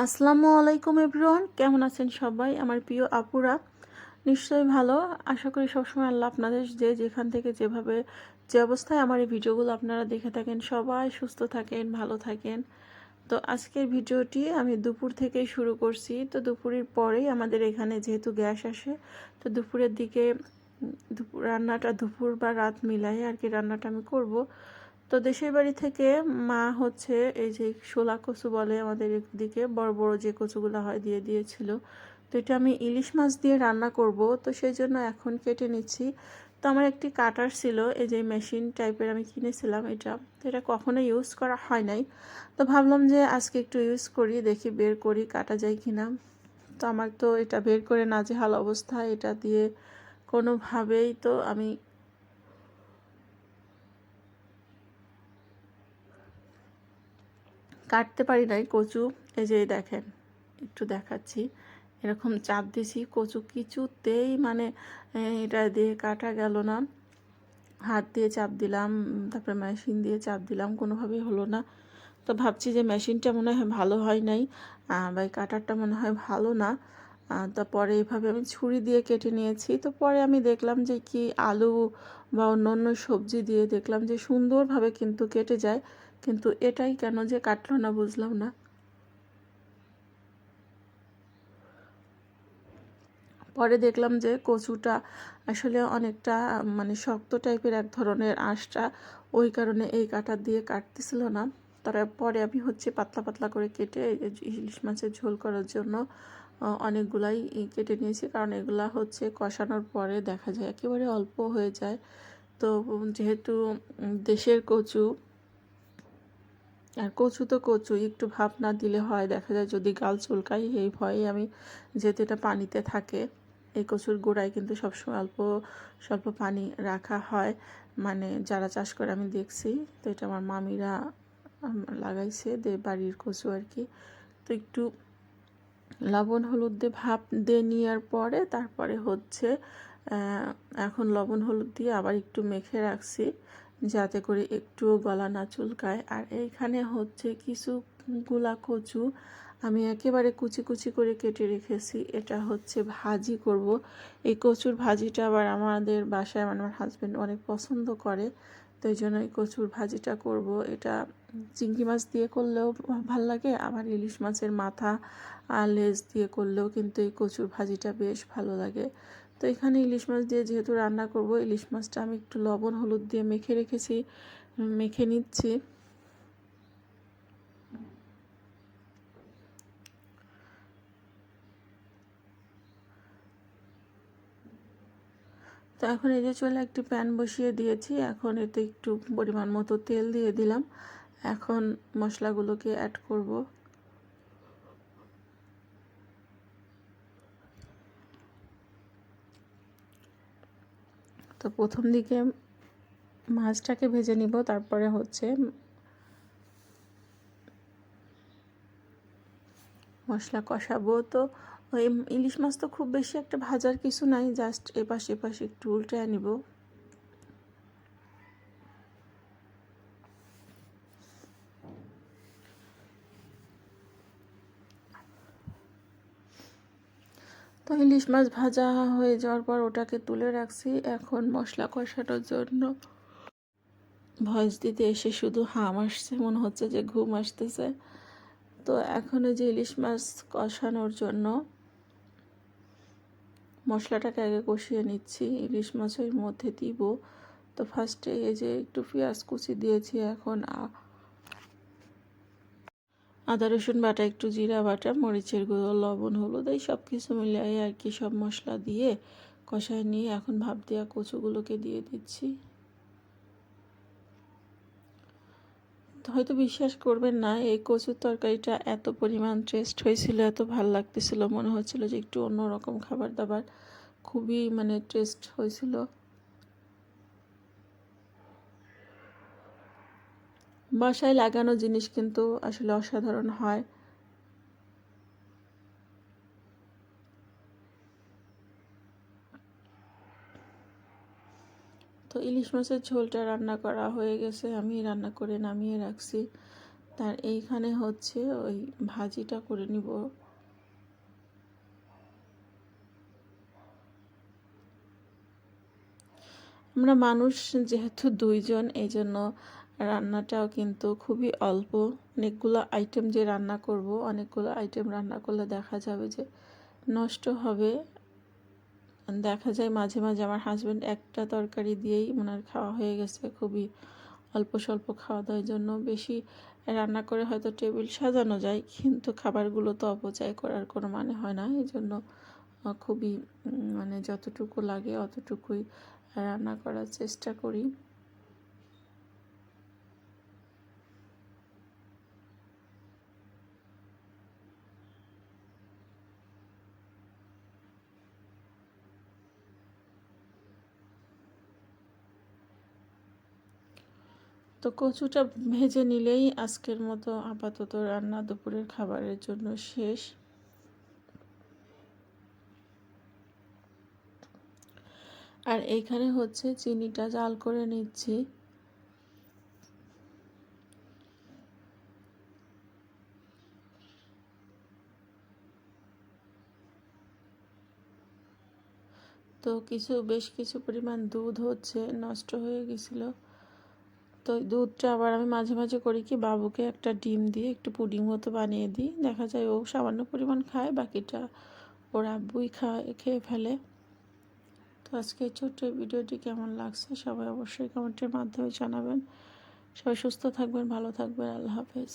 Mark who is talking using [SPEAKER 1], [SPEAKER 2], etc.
[SPEAKER 1] আসসালামু আলাইকুম এভরিওয়ান, কেমন আছেন সবাই? আমার প্রিয় আপুরা, নিশ্চয়ই ভালো। আশা করি সবসময় আল্লাহ আপনাদের যে যেখান থেকে যেভাবে যে অবস্থায় আমার এই ভিডিওগুলো আপনারা দেখে থাকেন, সবাই সুস্থ থাকেন, ভালো থাকেন। তো আজকের ভিডিওটি আমি দুপুর থেকেই শুরু করছি। তো দুপুরের পরেই আমাদের এখানে যেহেতু গ্যাস আসে, তো দুপুরের দিকে রান্নাটা দুপুর বা রাত মিলাই আর কি রান্নাটা আমি করব। তো দেশের বাড়ি থেকে মা হচ্ছে এই যে শোলা কচু বলে আমাদের এদিকে, বড় বড় যে কচুগুলো হয় দিয়ে দিয়েছিল। তো এটা আমি ইলিশ মাছ দিয়ে রান্না করব, তো সেই জন্য এখন কেটে নিচ্ছি। তো আমার একটি কাটার ছিল, এই যে মেশিন টাইপের আমি কিনেছিলাম এটা। তো এটা কখনো ইউজ করা হয় নাই। তো ভাবলাম যে আজকে একটু ইউজ করি, দেখি বের করি কাটা যায় কিনা। তো আমার তো এটা বের করে নাজেহাল অবস্থা, এটা দিয়ে কোনোভাবেই তো আমি কাটতে পারি নাই, কচু, এই যে দেখেন, একটু দেখাচ্ছি। এরকম চাপ দিছি, কচু কিছুতেই মানে এটা দিয়ে কাটা গেল না। হাত দিয়ে চাপ দিলাম, তারপরে মেশিন দিয়ে চাপ দিলাম, কোনোভাবেই হলো না। তো ভাবছি যে মেশিনটা মনে হয় ভালো হয় নাই বা কাটারটা মনে হয় ভালো না। তারপরে এভাবে আমি ছুরি দিয়ে কেটে নিয়েছি। তো পরে আমি দেখলাম যে কি আলু বা অন্য অন্য সবজি দিয়ে দেখলাম যে সুন্দরভাবে কিন্তু কেটে যায়। কিন্তু এটাই কেন যে কাটলো না বুঝলাম না। পরে দেখলাম যে কচুটা আসলে অনেকটা মানে শক্ত টাইপের এক ধরনের আঁশটা, ওই কারণে এই কাটার দিয়ে কাটতেছিল না। তারপরে আমি হচ্ছে পাতলা পাতলা করে কেটে ইলিশ মাছের ঝোল করার জন্য অনেকগুলাই কেটে নিয়েছি। কারণ এগুলা হচ্ছে কষানোর পরে দেখা যায় একেবারে অল্প হয়ে যায়। তো যেহেতু দেশের কচু আর কচু তো কচু, একটু ভাপ না দিলে হয়। দেখা যায় যদি গাল চুলকাই, এই ভয়ে আমি যেহেতু এটা পানিতে থাকে, এই কচুর গোড়ায় কিন্তু সবসময় অল্প, স্বল্প পানি রাখা হয়। মানে যারা চাষ করে আমি দেখছি, তো এটা আমার মামিরা লাগাইছে দে বাড়ির কচু আর কি। তো একটু লবণ, হলুদ দিয়ে ভাপ দিয়ে নেওয়ার পরে তারপরে হচ্ছে এখন লবণ, হলুদ দিয়ে আবার একটু মেখে রাখছি। যাতে করে একটুও গলা না চুলকায়। আর এইখানে হচ্ছে কিছু গুলা কচু আমি একেবারে কুচি কুচি করে কেটে রেখেছি। এটা হচ্ছে ভাজি করব। এই কচুর ভাজিটা আবার আমাদের বাসায় মানে আমার হাজব্যান্ড অনেক পছন্দ করে, তো এই জন্য এই কচুর ভাজিটা করব। এটা চিংড়ি মাছ দিয়ে করলেও ভালো লাগে, আবার ইলিশ মাছের মাথা আর লেজ দিয়ে করলেও কিন্তু এই কচুর ভাজিটা বেশ ভালো লাগে। তো এখানে ইলিশ মাছ দিয়ে যেহেতু রান্না করব, ইলিশ মাছটা আমি একটু লবণ, হলুদ দিয়ে মেখে রেখেছি, মেখে নিচ্ছি। তো এখন এই যে চলে একটি প্যান বসিয়ে দিয়েছি, এখন এতে একটু পরিমাণ মতো তেল দিয়ে দিলাম। এখন মশলাগুলোকে অ্যাড করব। তো প্রথম দিকে মাছটাকে ভেজে নিব, তারপরে হচ্ছে মশলা কষাবো। তো ওই ইলিশ মাছ তো খুব বেশি একটা ভাজার কিছু নাই, জাস্ট এপাশ এপাশ একটু উল্টে নিব তো ইলিশ মাছ ভাজা হয়ে যাওয়ার পর ওটাকে তুলে রাখছি এখন মশলা কষানোর জন্য। ভয়েস দিতে এসে শুধু হাম আসছে, মনে হচ্ছে যে ঘুম আসতেছে। তো এখন যে ইলিশ মাছ কষানোর জন্য মশলাটাকে আগে কষিয়ে নিচ্ছি, ইলিশ মাছের মধ্যে দিব। তো ফার্স্টে এই যে একটু পেঁয়াজ কুচি দিয়েছি, এখন আদা, রসুন বাটা, একটু জিরা বাটা, মরিচের গুঁড়ো, লবণ, হলুদ, এই সব কিছু মিলিয়ে আর কি সব মশলা দিয়ে কষায় নিয়ে এখন ভাপ দেওয়া কচুগুলোকে দিয়ে দিচ্ছি। হয়তো বিশ্বাস করবেন না, এই কচুর তরকারিটা এত পরিমাণ টেস্ট হয়েছিল, এত ভালো লাগতেছিল, মনে হচ্ছিল যে একটু অন্যরকম খাবার দাবার, খুবই মানে টেস্ট হয়েছিল। বাসায় লাগানো জিনিস কিন্তু আসলে অসাধারণ হয়। তো ইলিশ মাছের ঝোলটা রান্না করা হয়ে গেছে, আমি রান্না করে নামিয়ে রাখছি। তার এইখানে হচ্ছে ওই ভাজিটা করে নিব। আমরা মানুষ যেহেতু দুইজন এই জন্য রান্নাটাও কিন্তু খুবই অল্প। অনেকগুলো আইটেম যে রান্না করব, অনেকগুলো আইটেম রান্না করলে দেখা যাবে যে নষ্ট হবে। দেখা যায় মাঝে মাঝে আমার হাজব্যান্ড একটা তরকারি দিয়েই ওনার খাওয়া হয়ে গেছে খুবই অল্প স্বল্প খাওয়া দাওয়ার জন্য। বেশি রান্না করে হয়তো টেবিল সাজানো যায়, কিন্তু খাবারগুলো তো অপচয় করার কোনো মানে হয় না। এই জন্য খুবই মানে যতটুকু লাগে অতটুকুই রান্না করার চেষ্টা করি। তো কচুটা ভেজে নিলেই আজকের মতো আপাতত রান্না দুপুরের খাবারের জন্য শেষ। আর এইখানে হচ্ছে চিনিটা জাল করে নিচ্ছি। তো কিছু, বেশ কিছু পরিমাণ দুধ হচ্ছে, নষ্ট হয়ে গেছিল। তো দুধটা আবার আমি মাঝে মাঝে করি কি, বাবুকে একটা ডিম দিয়ে একটু পুডিং মতো বানিয়ে দিই। দেখা যায় ও সামান্য পরিমাণ খায়, বাকিটা ওর আব্বুই খায়, খেয়ে ফেলে। তো আজকে ছোট্ট ভিডিওটি কেমন লাগছে সবাই অবশ্যই কমেন্টের মাধ্যমে জানাবেন। সবাই সুস্থ থাকবেন, ভালো থাকবেন, আল্লাহ হাফেজ।